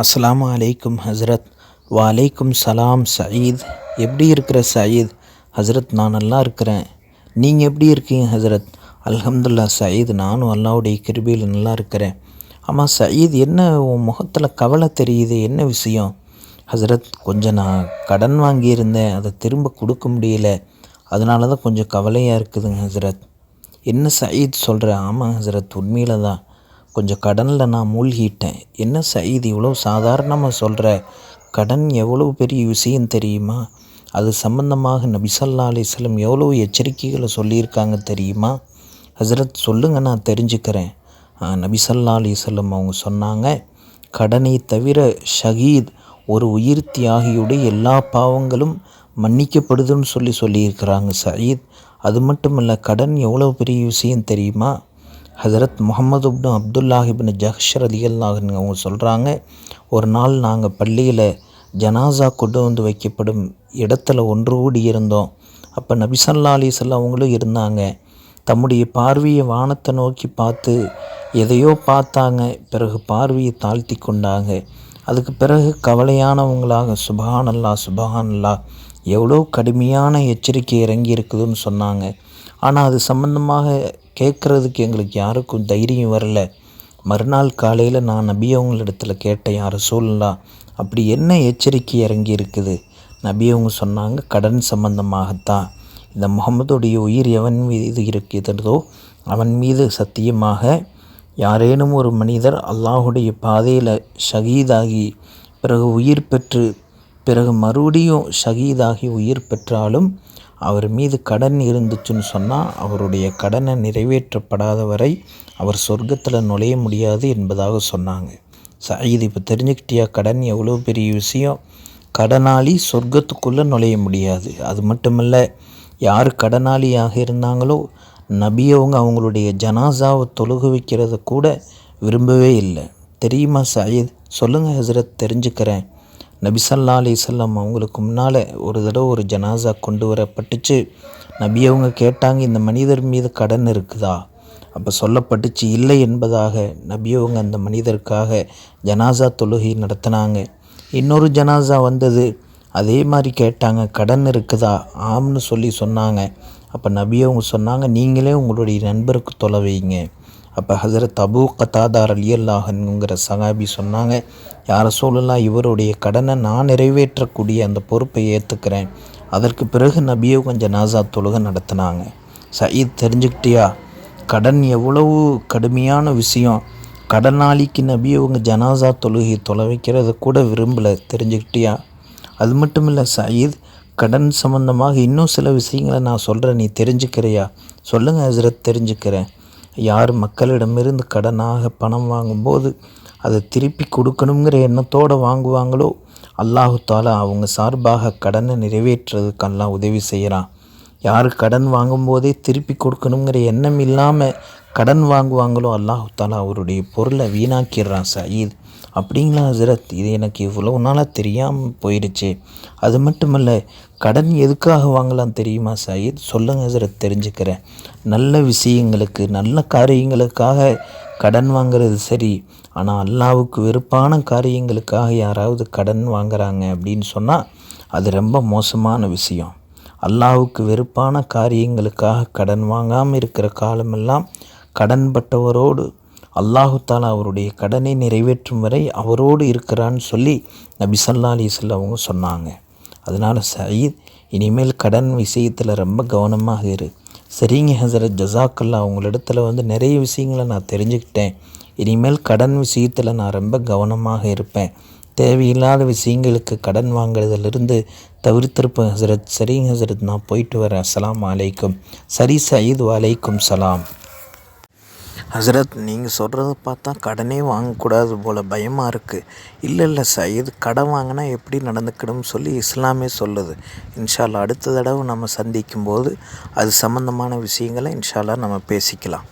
அஸ்ஸலாமு அலைக்கும் ஹஸ்ரத். வலைக்கும் சலாம் சயீத். எப்படி இருக்கிற சயீத்? ஹஸ்ரத் நான் நல்லா இருக்கிறேன். நீங்கள் எப்படி இருக்கீங்க ஹஸ்ரத்? அல்ஹம்துல்லா சயீத் நானும் அல்லாவுடைய கிருபியில் நல்லா இருக்கிறேன். ஆமாம் சயீத் என்ன உன் முகத்தில் கவலை தெரியுது? என்ன விஷயம்? ஹஸ்ரத் கொஞ்சம் நான் கடன் வாங்கியிருந்தேன். அதை திரும்ப கொடுக்க முடியல. அதனால தான் கொஞ்சம் கவலையாக இருக்குதுங்க ஹஸ்ரத். என்ன சயீத் சொல்கிற ஆமாம் ஹஸ்ரத் உண்மையில் தான் கொஞ்சம் கடனில் நான் மூழ்கிட்டேன். என்ன சயீத் இவ்வளோ சாதாரணமாக சொல்கிற கடன் எவ்வளோ பெரிய விஷயம் தெரியுமா? அது சம்பந்தமாக நபிசல்லா அலிஸ்லம் எவ்வளோ எச்சரிக்கைகளை சொல்லியிருக்காங்க தெரியுமா? ஹசரத் சொல்லுங்கள் நான் தெரிஞ்சுக்கிறேன். நபிசல்லா அலிஸ்லம் அவங்க சொன்னாங்க கடனை தவிர ஷஹீத் ஒரு உயிர் தியாகியுடைய எல்லா பாவங்களும் மன்னிக்கப்படுதுன்னு சொல்லி சொல்லியிருக்கிறாங்க சயீத். அது மட்டும் இல்லை கடன் எவ்வளோ பெரிய விஷயம் தெரியுமா? ஹசரத் முகமது இப்னு அப்துல்லாஹிபின் ஜஹ்ஷர் அலி அல்லாஹ்னு அவங்க சொல்கிறாங்க ஒரு நாள் நாங்கள் பள்ளியில் ஜனாசா கொண்டு வந்து வைக்கப்படும் இடத்துல ஒன்று கூடி இருந்தோம். அப்போ நபிசல்லா அலிசல்ல அவங்களும் இருந்தாங்க. தம்முடைய பார்வையை வானத்தை நோக்கி பார்த்து எதையோ பார்த்தாங்க. பிறகு பார்வையை தாழ்த்தி கொண்டாங்க. அதுக்கு பிறகு கவலையானவங்களாக சுபஹானல்லா சுபஹானல்லா எவ்வளோ கடுமையான எச்சரிக்கை இறங்கி இருக்குதுன்னு சொன்னாங்க. ஆனால் அது சம்பந்தமாக கேட்குறதுக்கு எங்களுக்கு யாருக்கும் தைரியம் வரல. மறுநாள் காலையில் நான் நபி அவங்களிடத்துல கேட்டேன் யார் சொல்லலாம் அப்படி என்ன எச்சரிக்கை இறங்கி இருக்குது? நபி அவங்க சொன்னாங்க கடன் சம்பந்தமாகத்தான். இந்த முகமதுடைய உயிர் எவன் மீது இருக்கிறதோ அவன் மீது சத்தியமாக யாரேனும் ஒரு மனிதர் அல்லாஹுடைய பாதையில் ஷகீதாகி பிறகு உயிர் பெற்று பிறகு மறுபடியும் ஷகீதாகி உயிர் பெற்றாலும் அவர் மீது கடன் இருந்துச்சுன்னு சொன்னால் அவருடைய கடனை நிறைவேற்றப்படாத வரை அவர் சொர்க்கத்தில் நுழைய முடியாது என்பதாக சொன்னாங்க. இது இப்போ தெரிஞ்சுக்கிட்டியா கடன் எவ்வளோ பெரிய விஷயம்? கடனாளி சொர்க்கத்துக்குள்ளே நுழைய முடியாது. அது மட்டுமல்ல யார் கடனாளியாக இருந்தாங்களோ நபியவங்க அவங்களுடைய ஜனாசாவை தொழுகு வைக்கிறத கூட விரும்பவே இல்லை. தெரியுமா சயீத்? சொல்லுங்கள் ஹசரத் தெரிஞ்சுக்கிறேன். நபிசல்லா அலிசல்லாம் அவங்களுக்கு முன்னால் ஒரு தடவை ஒரு ஜனாசா கொண்டு வரப்பட்டுச்சு. நபி அவங்க கேட்டாங்க இந்த மனிதர் மீது கடன் இருக்குதா? அப்போ சொல்லப்பட்டுச்சு இல்லை என்பதாக நபி அவங்க அந்த மனிதருக்காக ஜனாசா தொழுகை நடத்தினாங்க. இன்னொரு ஜனாசா வந்தது அதே மாதிரி கேட்டாங்க கடன் இருக்குதா? ஆம்னு சொல்லி சொன்னாங்க. அப்போ நபி அவங்க சொன்னாங்க நீங்களே உங்களுடைய நண்பருக்கு தொலை வைங்க. அப்போ ஹசரத் அபு கத்தாதார் அலி அல்லாஹனுங்கிற சகாபி சொன்னாங்க யார சொல்லலாம் இவருடைய கடனை நான் நிறைவேற்றக்கூடிய அந்த பொறுப்பை ஏற்றுக்கிறேன் அதற்கு பிறகு நபியோ கொஞ்சம் நாசா தொழுகை நடத்தினாங்க. சயீத் தெரிஞ்சுக்கிட்டியா? கடன் எவ்வளவு கடுமையான விஷயம். கடனாளிக்கு நபி அவங்க ஜனாசா தொழுகை தொலை வைக்கிறத கூட விரும்பலை. தெரிஞ்சுக்கிட்டியா? அது மட்டும் இல்லை சயீத் கடன் சம்மந்தமாக இன்னும் சில விஷயங்களை நான் சொல்கிறேன் நீ தெரிஞ்சுக்கிறியா? சொல்லுங்கள் ஹசரத் தெரிஞ்சுக்கிறேன். யார் மக்களிடமிருந்து கடனாக பணம் வாங்கும்போது அதை திருப்பி கொடுக்கணுங்கிற எண்ணத்தோடு வாங்குவாங்களோ? அல்லாஹு தாலா அவங்க சார்பாக கடனை நிறைவேற்றுறதுக்கெல்லாம் உதவி செய்கிறான். யார் கடன் வாங்கும்போதே திருப்பி கொடுக்கணுங்கிற எண்ணம் இல்லாமல் கடன் வாங்குவாங்களோ? அல்லாஹு தாலா அவருடைய பொருளை வீணாக்கிடுறான் சயீத். அப்படிங்களா ஹசரத்? இது எனக்கு இவ்வளோ நாளாக தெரியாமல் போயிடுச்சு. அது மட்டுமல்ல கடன் எதுக்காக வாங்கலாம் தெரியுமா சயீத்? சொல்லுங்க ஹசரத் தெரிஞ்சுக்கிறேன். நல்ல விஷயங்களுக்கு நல்ல காரியங்களுக்காக கடன் வாங்கிறது சரி. ஆனால் அல்லாவுக்கு வெறுப்பான காரியங்களுக்காக யாராவது கடன் வாங்குறாங்க அப்படின்னு சொன்னால் அது ரொம்ப மோசமான விஷயம். அல்லாவுக்கு வெறுப்பான காரியங்களுக்காக கடன் வாங்காமல் இருக்கிற காலமெல்லாம் கடன்பட்டவரோடு அல்லாஹு அவருடைய கடனை நிறைவேற்றும் வரை அவரோடு இருக்கிறான்னு சொல்லி நபி சல்லா அலிஸ்ல அவங்க சொன்னாங்க. அதனால் சயீத் இனிமேல் கடன் விஷயத்தில் ரொம்ப கவனமாக இரு. சரிங்க ஹசரத் ஜசாக்கல்லா அவங்களிடத்துல வந்து நிறைய விஷயங்களை நான் தெரிஞ்சுக்கிட்டேன். இனிமேல் கடன் விஷயத்தில் நான் ரொம்ப கவனமாக இருப்பேன். தேவையில்லாத விஷயங்களுக்கு கடன் வாங்குறதுலேருந்து தவிர்த்திருப்பேன் ஹசரத். சரிங்க ஹசரத் நான் போயிட்டு வரேன். அஸ்லாம் வலைக்கும் சரி சயீத் வலைக்கும் சலாம். ஹசரத் நீங்கள் சொல்கிறத பார்த்தா கடனே வாங்கக்கூடாது போல் பயமாக இருக்குது இல்லை இல்லை சயீத் கடன் வாங்கினா எப்படி நடந்துக்கணும்னு சொல்லி இஸ்லாமே சொல்லுது. இன்ஷால்லா அடுத்த தடவை நம்ம சந்திக்கும்போது அது சம்மந்தமான விஷயங்களை இன்ஷால்லா நம்ம பேசிக்கலாம்.